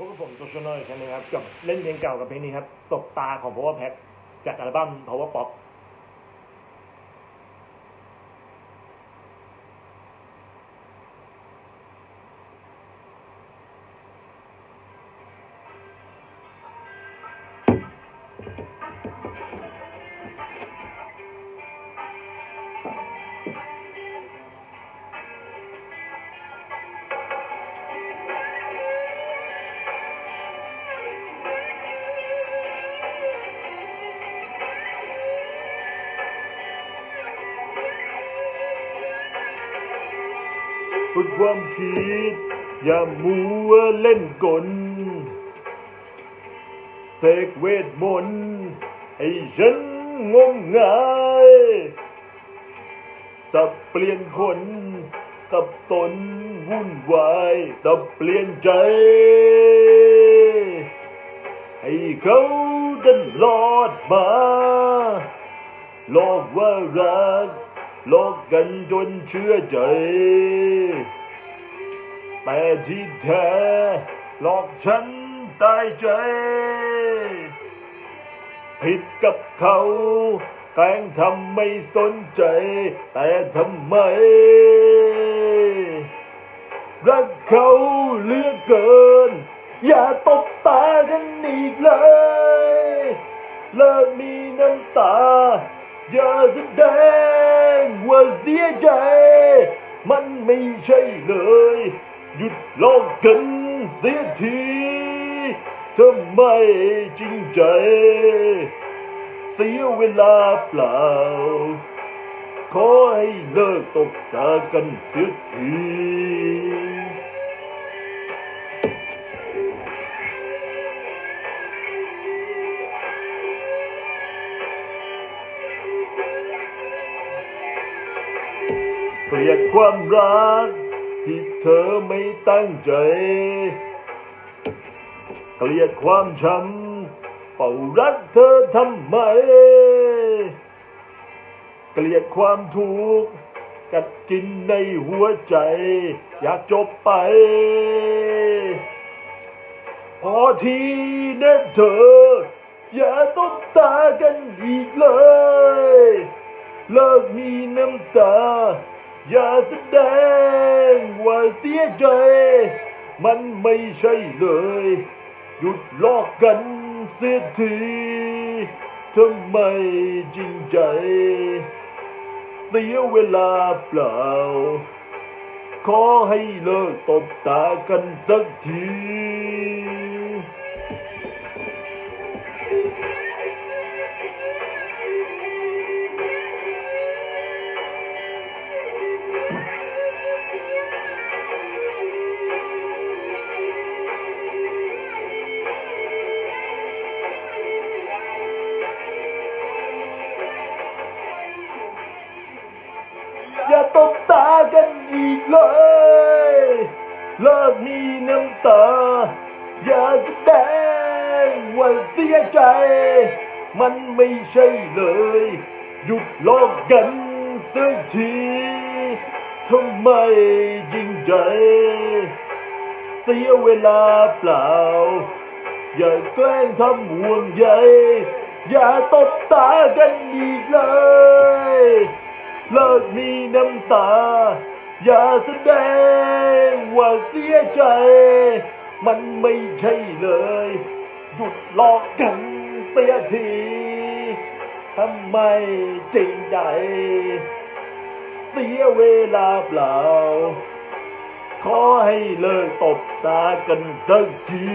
พวกผมตัวชนอยใช่ไหมครับกับเล่นเพลงเก่ากับเพลงนี้ครับตบตาของ Power Pack จากอัลบั้ม Power Pop ฝึกความคิด อย่ามัวเล่นกลเสกเวทมนต์ให้ฉันงมงายสับเปลี่ยนคนกับตนวุ่นวายสับเปลี่ยนใจ ให้เขาเดินรอดมาโลกว่ารัก โลกกันจนเชื่อใจ แต่ที่แท้หลอกฉันตายใจ ผิดกับเขาแกล้งทำไม่สนใจ แต่ทำไม รักเขาเลือเกิน อย่าตบตากันอีกเลย เลิกมีน้ำตา อย่าแสดง สียใจ มันไม่ใช่เลย หยุดลอกกันเสียทีทำไมจริงใจ เสียเวลาเปล่า ขอให้เลิกตกตากันเสียที เกลียดความรักที่เธอไม่ตั้งใจ เกลียดความช้ำเป่ารักเธอทำไม เกลียดความทุกข์กัดกินในหัวใจ อยากจบไป พอทีนะเธอ อย่าตบตากันอีกเลย เลิกมีน้ำตา อย่าแสดงว่าเสียใจ มันไม่ใช่เลย หยุดลอกกันเสียทีทำไมจริงใจ เสียเวลาเปล่า ขอให้เลิกตบตากันสักที กันอีกเลยเลิกมีน้ำตา อย่าแสดงว่าเสียใจ มันไม่ใช่เลย หยุดลอกกันสักทีทำไมจริงใจ เสียเวลาเปล่า อย่าแกล้งทำห่วงใยอย่าตบตากันอีกเลย เลิกมีน้ำตา อย่าแสดงว่าเสียใจ มันไม่ใช่เลย หยุดหลอกกันเสียทีทำไมจริงใจ เสียเวลาเปล่า ขอให้เลิกตบตากันสักที